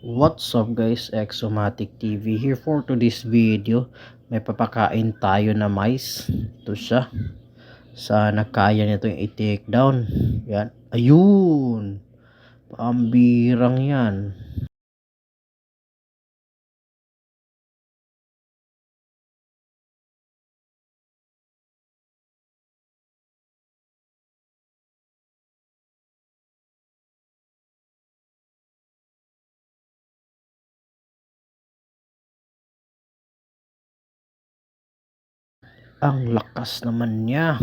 What's up guys, Exomatic TV here for today's video. May papakain tayo na mais. Ito siya. Sana kaya nito yung i-take down. Yan. Ayun. Pambirang yan. Ang lakas naman niya.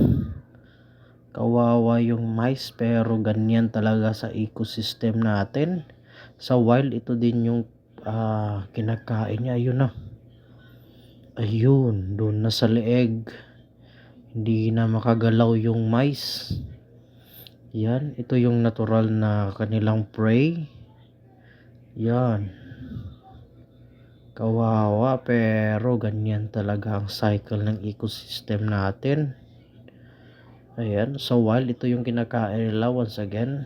Kawawa yung mais pero ganyan talaga sa ecosystem natin. Sa wild ito din yung ah, kinakain niya. Ayun na. Ayun, doon na sa leeg. Hindi na makagalaw yung mais. Yan, ito yung natural na kanilang prey. Yan. Kawawa pero ganyan talaga ang cycle ng ecosystem natin. Ayan, sa wild ito yung kinakain nila once again.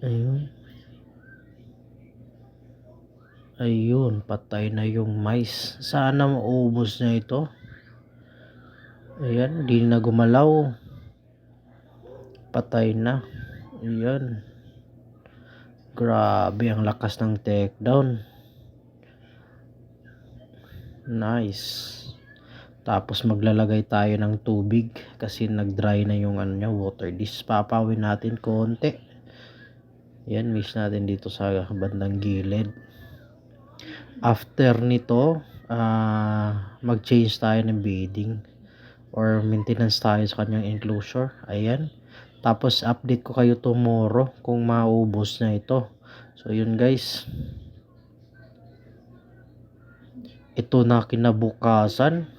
Ayun. Ayun, patay na yung mais. Sana maubos na ito. Ayan, hindi na gumalaw. Patay na. Ayan. Grabe ang lakas ng takedown. Nice. Tapos maglalagay tayo ng tubig kasi nag-dry na yung ano niya, water dish. Papawin natin konti. Yan, mix natin dito sa bandang gilid. After nito, ah mag-change tayo ng bedding or maintenance tayo sa kanyang enclosure. Ayan. Tapos update ko kayo tomorrow kung maubos na ito. So yun guys. Ito na kinabukasan.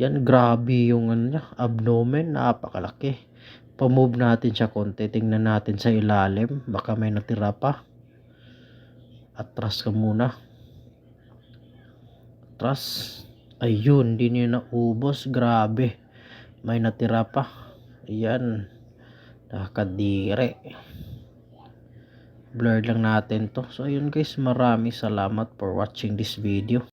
Yan grabe yung ano niya, abdomen, napakalaki. Pa-move natin siya konti, tingnan natin sa ilalim, baka may natira pa. Atras ka muna. Atras. Ayun, hindi niya naubos, grabe. May natira pa. Ayan. Nakakadire. Blurred lang natin to. So ayun guys, maraming salamat for watching this video.